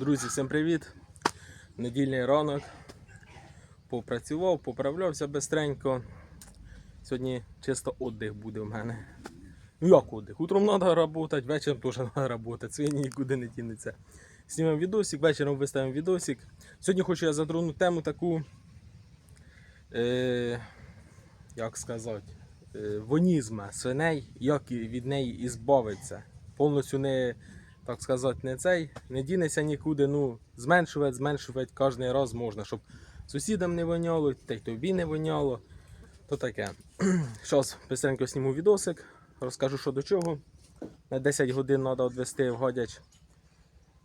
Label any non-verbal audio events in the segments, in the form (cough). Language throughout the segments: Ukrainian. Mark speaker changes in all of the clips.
Speaker 1: Друзі, всім привіт! Недільний ранок. Попрацював, поправлявся бистренько. Сьогодні чисто віддих буде в мене. Ну як віддих? Утром треба працювати, вечором теж треба працювати. Це нікуди не дінеться. Знімемо відосик, вечором виставимо відосик. Сьогодні хочу я затронути тему таку. Е, як сказати, е, вонізма свиней, як від неї і збавитися. Повністю не, так сказати, не цей, не дінеться нікуди, ну, зменшувати, зменшувати кожен раз можна, щоб сусідам не воняло, та й тобі не воняло. То таке. (clears throat) Зараз быстренько зніму відосик, розкажу, що до чого. На 10 годин треба відвести в годяч.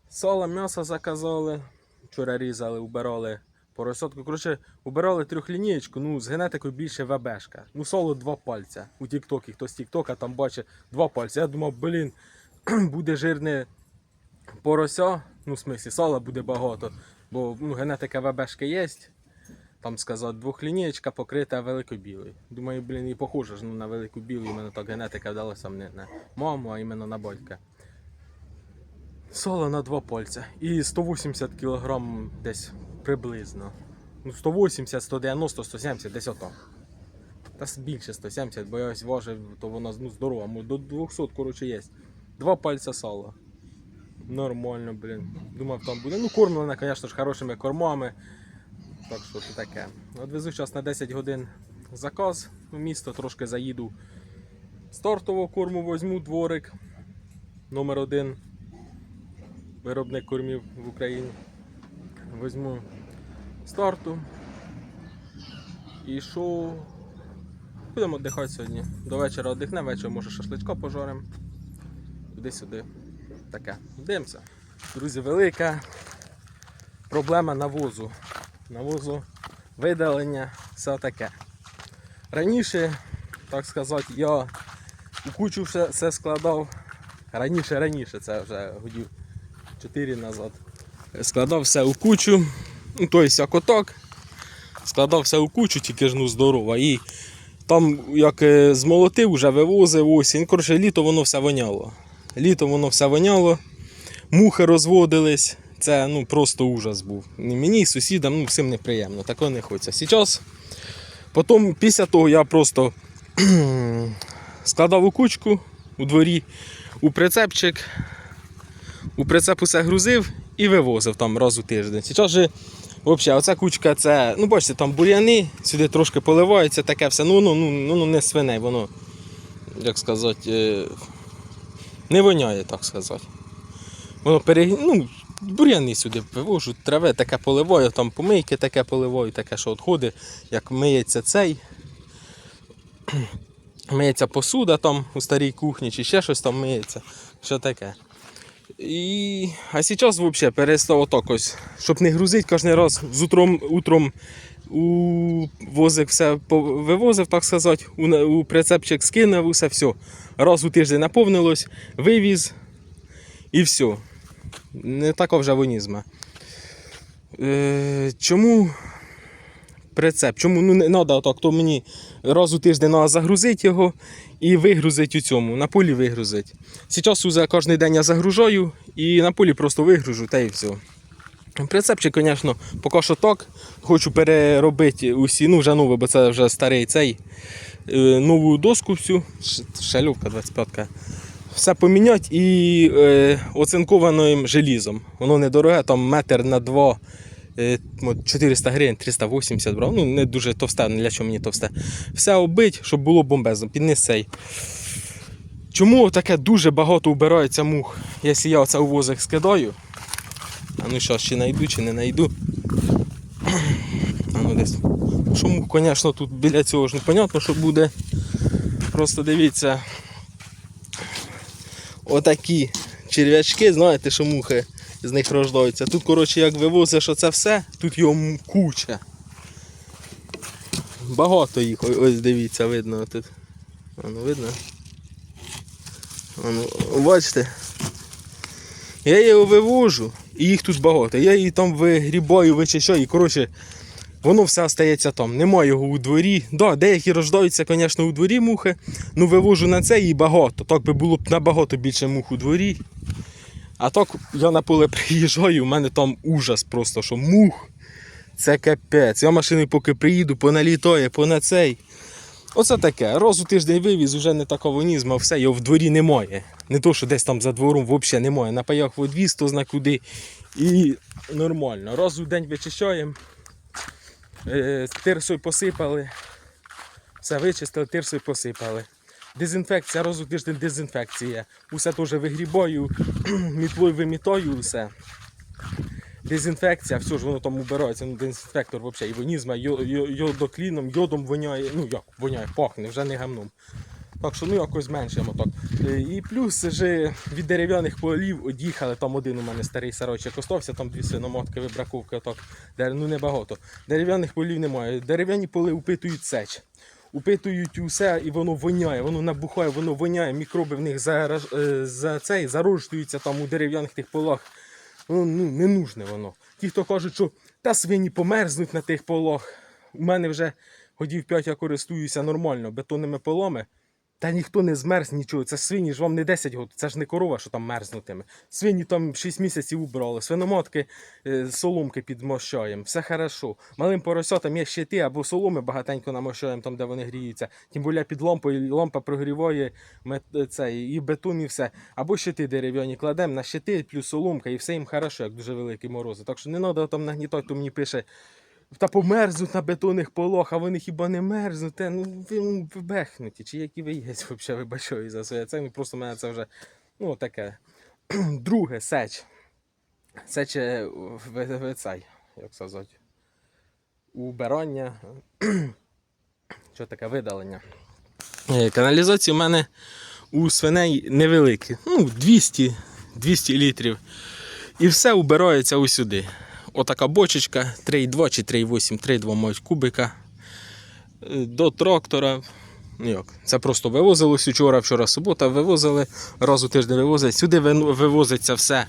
Speaker 1: Сало, м'ясо заказали. Вчора різали, убирали поросятку. Коротше, убирали трьохлінієчку, ну, з генетикою більше ВБшка. Ну, соло два пальця. У Тіктокі, хто з Тіктока там бачить два пальці. Я думав, блін, (clears throat) буде жирне порося. Ну, в смислі, сала буде багато. Бо ну, генетика ВБшки є. Там сказати, двохлінієчка покрита великобілою. Думаю, блін, і похоже ж ну, на велику білу, іменно так генетика вдалася не на маму, а іменно на батька. Соло на два пальця. І 180 кг десь приблизно. Ну, 180, 190, 170, десь ото. Та більше 170, бо я ось важив, то воно ну, здорова. мо- До 200, коротше, є. Два пальця сала. Нормально, блін. Думав, там буде. Ну, кормлена, звісно ж, хорошими кормами. Так що це таке. Одвезу зараз на 10 годин заказ в місто, трошки заїду. Стартового корму візьму дворик. Номер один. Виробник кормів в Україні. Візьму старту. І що? Будемо віддихати сьогодні. До вечора віддихнемо, вечором може шашличка пожаримо. Туди-сюди. Таке. Дивимося. Друзі, велика проблема навозу. Навозу, видалення, все таке. Раніше, так сказати, я у кучу все, все складав. Раніше, раніше, це вже годів 4 назад. Складав все у кучу. Ну, тобто, як отак. Складав все у кучу, тільки ж ну здорово. І там, як е, змолотив, вже вивозив осінь. Коротше, літо воно все воняло. Літо воно все воняло, мухи розводились. Це ну, просто ужас був. І мені і сусідам ну, всім неприємно, такого не хочеться. Зараз, потім, після того я просто (clears throat) складав у кучку у дворі, у прицепчик, у прицеп усе грузив і вивозив там раз у тиждень. Зараз же, взагалі, оця кучка, це, ну бачите, там бур'яни, сюди трошки поливається, таке все. Ну, воно ну, ну, не свине, воно, як сказати, е, не воняє, так сказати. Воно пере... ну, бур'яни сюди вивожу, трави таке поливаю, там помийки таке поливаю, таке, що відходить, як миється цей. (clears throat) Миється посуда там у старій кухні, чи ще щось там миється. Що таке. І... А зараз взагалі перестав отак щоб не грузити кожен раз з утром, утром у возик все вивозив, так сказати, у, у прицепчик скинув, усе все. Раз у тиждень наповнилось, вивіз і все. Не така вже вонізма. Е, чому прицеп? Чому ну, не треба так, то мені раз у тиждень треба загрузити його і вигрузити у цьому, на полі вигрузити. Зараз кожен день я загружаю і на полі просто вигружу та і все. Прицепчик, звісно, поки що так. Хочу переробити усі, ну вже новий, бо це вже старий цей. е, Нову доску всю, шальовка 25-ка. Все поміняти і е, оцинкованим желізом. Воно недороге, там метр на два. е, 400 гривень, 380 брав. Ну, не дуже товсте, не для чого мені товсте. Все оббить, щоб було бомбезно, підніс цей. Чому таке дуже багато вбирається мух, якщо я оце у возик скидаю? А ну що, чи знайду, чи не знайду. А ну десь. Мух, звісно, тут біля цього ж непонятно, що буде. Просто дивіться. Отакі черв'ячки, знаєте, що мухи з них рождаються. Тут, коротше, як вивозиш оце все, тут його куча. Багато їх, ось дивіться, видно тут. Воно видно? Воно, бачите? Я його вивожу, і їх тут багато. Я її там вигрібаю, вичищаю, і коротше, воно все остається там. Немає його у дворі. Да, деякі рождаються, звісно, у дворі мухи. Ну вивожу на це і багато. Так би було б набагато більше мух у дворі. А так я на поле (laughs) приїжджаю, у мене там ужас просто, що мух. Це капець. Я машиною поки приїду, поналітає, пона цей. Оце таке. Раз у тиждень вивіз, вже не така вонізма, все, його в дворі немає. Не то, що десь там за двором взагалі немає. На паях в одвіз, то зна куди. І нормально. Раз у день вичищаємо. Е, тирсою посипали. Все вичистили, тирсою посипали. Дезінфекція, раз у тиждень дезінфекція. Усе теж вигрібаю, (clears throat) мітлою вимітаю усе. Дезінфекція, все ж воно там убирається, ну дезінфектор взагалі, і вонізма, йо, йо, йодокліном, йодом воняє, ну як воняє, пахне, вже не гамном. Так що ну якось зменшуємо так. Е, І плюс же від дерев'яних полів од'їхали, там один у мене старий сарочок остався, там дві свиномотки, вибраковки, отак, ну небагато. Дерев'яних полів немає. Дерев'яні поли упитують сеч. Упитують усе і воно воняє, воно набухає, воно воняє, мікроби в них за, за цей зарождуються там у дерев'яних тих полах. Ну, не нужне воно. Ті, хто кажуть, що та свині померзнуть на тих полах. У мене вже годів 5 я користуюся нормально бетонними полами. Та ніхто не змерз нічого. Це свині ж вам не 10 років, це ж не корова, що там мерзнутиме. Свині там 6 місяців убрали, свиноматки е, соломки підмощаємо, все хорошо. Малим поросятам є щити або соломи багатенько намощаємо там, де вони гріються. Тим більше під лампою, лампа прогріває мет- цей, і бетон, і все. Або щити дерев'яні кладемо на щити, плюс соломка, і все їм хорошо, як дуже великі морози. Так що не треба там нагнітати, хто мені пише. Та померзнуть на бетонних полох, а вони хіба не мерзнуть? Та, ну ну, ви бехнуті, чи які ви є, (laughs) взагалі вибачаю за своє. Це ну, просто мене це вже ну, таке. (clears throat) Друге, сеч. Сеч е, в, в, в цей, як сказати, убирання. (clears throat) Що таке видалення? Е, Каналізації у мене у свиней невеликі. Ну, 200, 200 літрів. І все убирається усюди. Отака бочечка 3,2 чи 3,8, 3,2 мають кубика. Е, До трактора. Ну як, це просто вивозилось вчора, вчора субота вивозили, раз у тиждень вивозять. Сюди вивозиться все.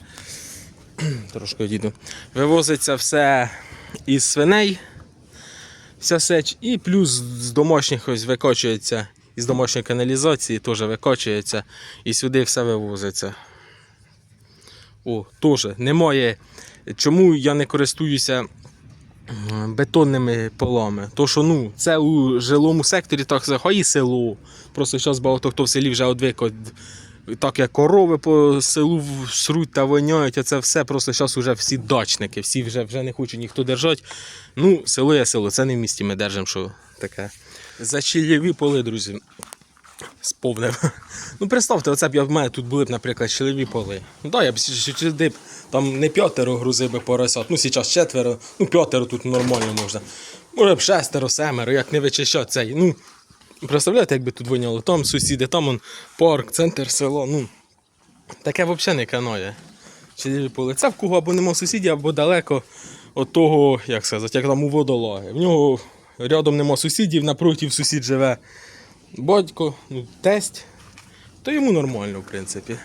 Speaker 1: (clears throat) Трошки одійду. Вивозиться все із свиней, вся сеч, і плюс з домашніх ось викочується, із домашньої каналізації теж викочується, і сюди все вивозиться. О, теж немає. Чому я не користуюся бетонними полами? То що ну, це у жилому секторі так захає село. Просто зараз багато хто в селі вже одвик так як корови по селу сруть та воняють, а це все просто зараз вже всі дачники, всі вже, вже не хочуть ніхто держати. Ну, село є село, це не в місті ми держимо, що таке. Зачільєві поли, друзі. Сповнив. Ну, представте, оце б я в мене тут були б, наприклад, щелеві поли. Ну да, я б сюди б там не п'ятеро грузив би поросят, ну зараз четверо, ну п'ятеро тут нормально можна. Може б шестеро, семеро, як не вичищати цей. Ну, представляєте, якби тут воняло? Там сусіди, там он парк, центр села. Ну, таке взагалі не канає. Щелеві поли. Це в кого або нема сусідів, або далеко від того, як сказати, як там у водолаги. В нього рядом нема сусідів, напротив сусід живе батько, ну, тесть, то йому нормально, в принципі.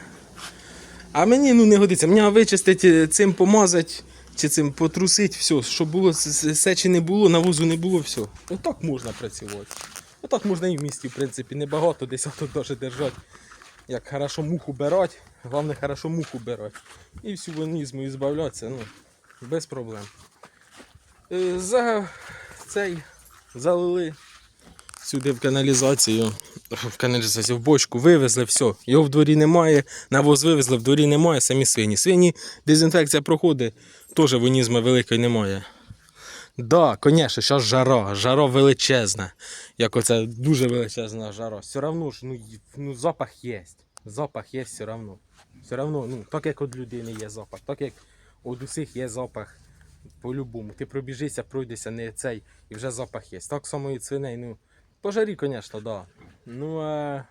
Speaker 1: А мені ну, не годиться. Мені вичистити, цим помазати чи цим потрусити, все, щоб було сечі не було, навозу не було, все. Отак можна працювати. Отак можна і в місті, в принципі, небагато, десяток даже держати. Як хорошо муху брати, головне хорошо муху брати. І всю вонізму збавлятися, ну, без проблем. Е, За цей залили сюди в каналізацію, в каналізацію, в бочку, вивезли, все. Його в дворі немає, навоз вивезли, в дворі немає, самі свині. Свині, дезінфекція проходить, теж вонізма великої немає. Да, звісно, зараз жара, жара величезна. Як оце дуже величезна жара. Все одно ж, ну, ну запах є. Запах є все одно. Все одно, ну, так як від людини є запах, так як від усіх є запах. По-любому. Ти пробіжися, пройдешся, не цей, і вже запах є. Так само і свиней. Ну, пожарі, звісно, да. Ну, а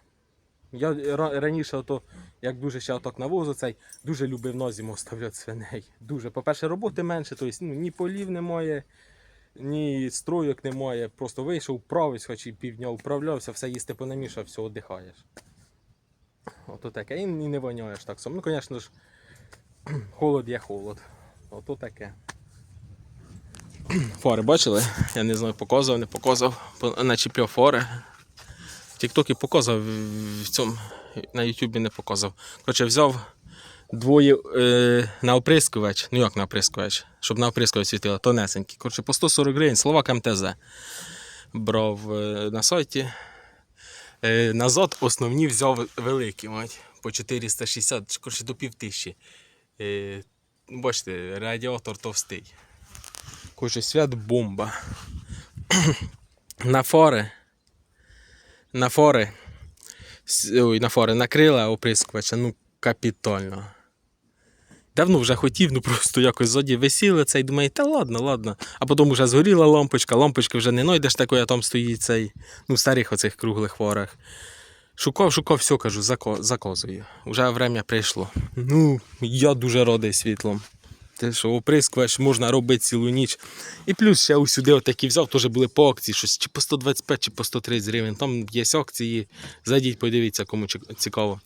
Speaker 1: я раніше, ото, як дуже ще отак навозу цей, дуже любив на зиму оставляти свиней. Дуже. По-перше, роботи менше, тобто, ну, ні полів немає, ні стройок немає. Просто вийшов, вправився, хоч і півдня управлявся, все їсти понамішав, все, віддихаєш. Ото таке. І не воняєш так само. Ну, звісно ж, (clears throat) холод є холод. Ото таке. (clears throat) Фари бачили? Я не знаю, показував, не показував. По- Начепляв фари. В Тіктокі показав, в цьому на Ютубі не показав. Коротше, взяв Двоє е, на оприскувач, ну як на оприскувач, щоб на оприскувач світило, тонесенькі. Коротше, по 140 гривень, Словак МТЗ. Брав е, на сайті. Е, назад основні взяв великі, мать, по 460, коротше, до півтисячі. Е, ну, бачите, радіатор товстий. Коротше, свят бомба. на фори. На фори. Ой, на фори накрила оприскувача, ну капітально. Давно вже хотів, ну просто якось ззаді висіли це і думаю, та ладно, ладно. А потім вже згоріла лампочка, лампочки вже не знайдеш такої, а там стоїть цей, ну, в старих оцих круглих форах. Шукав, шукав, все кажу, зако, заказую. Уже время прийшло. Ну, я дуже радий світлом. Те, що оприскувач можна робити цілу ніч. І плюс ще усюди отакі взяв, теж були по акції, щось чи по 125, чи по 130 гривень. Там є акції, зайдіть, подивіться, кому цікаво.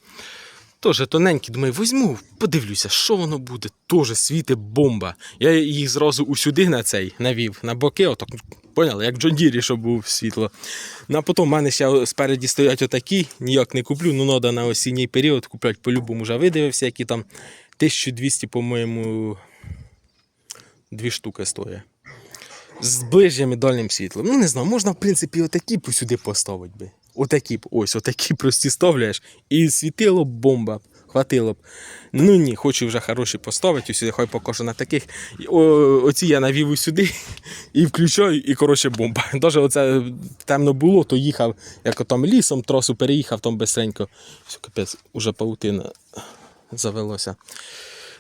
Speaker 1: Тоже тоненькі, думаю, візьму, подивлюся, що воно буде. Тоже світи бомба. Я їх зразу усюди на цей навів, на боки, отак, поняли, як в Джондірі, щоб був світло. Ну, а потім в мене ще спереді стоять отакі, ніяк не куплю, ну треба на осінній період купляти по-любому вже видивився, які там 1200, по-моєму, дві штуки стоять. З ближнім і дальнім світлом. Ну, не знаю, можна, в принципі, отакі б сюди поставити би. Отакі б, ось, отакі прості ставляєш. І світило б бомба. Хватило б. Ну ні, хочу вже хороші поставити сюди, хай покажу на таких. О, оці я навів усюди і включаю, і коротше бомба. (laughs) Даже оце темно було, то їхав, як там лісом, тросу переїхав там бистренько. Все, капець, уже паутина завелося.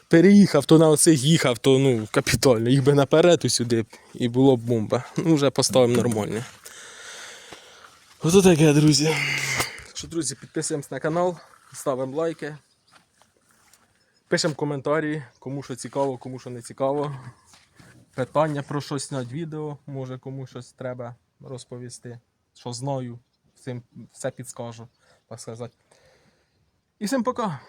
Speaker 1: Переїхав, то на оцих їхав, то ну, капітально. Їх би наперед усюди і було б бомба. Ну, вже поставимо нормально. Ото таке, друзі. Що, друзі, підписуємось на канал, ставимо лайки. Пишемо коментарі, кому що цікаво, кому що не цікаво. Питання про щось на відео, може кому щось треба розповісти. Що знаю, всім все підскажу, так сказати. І всім пока.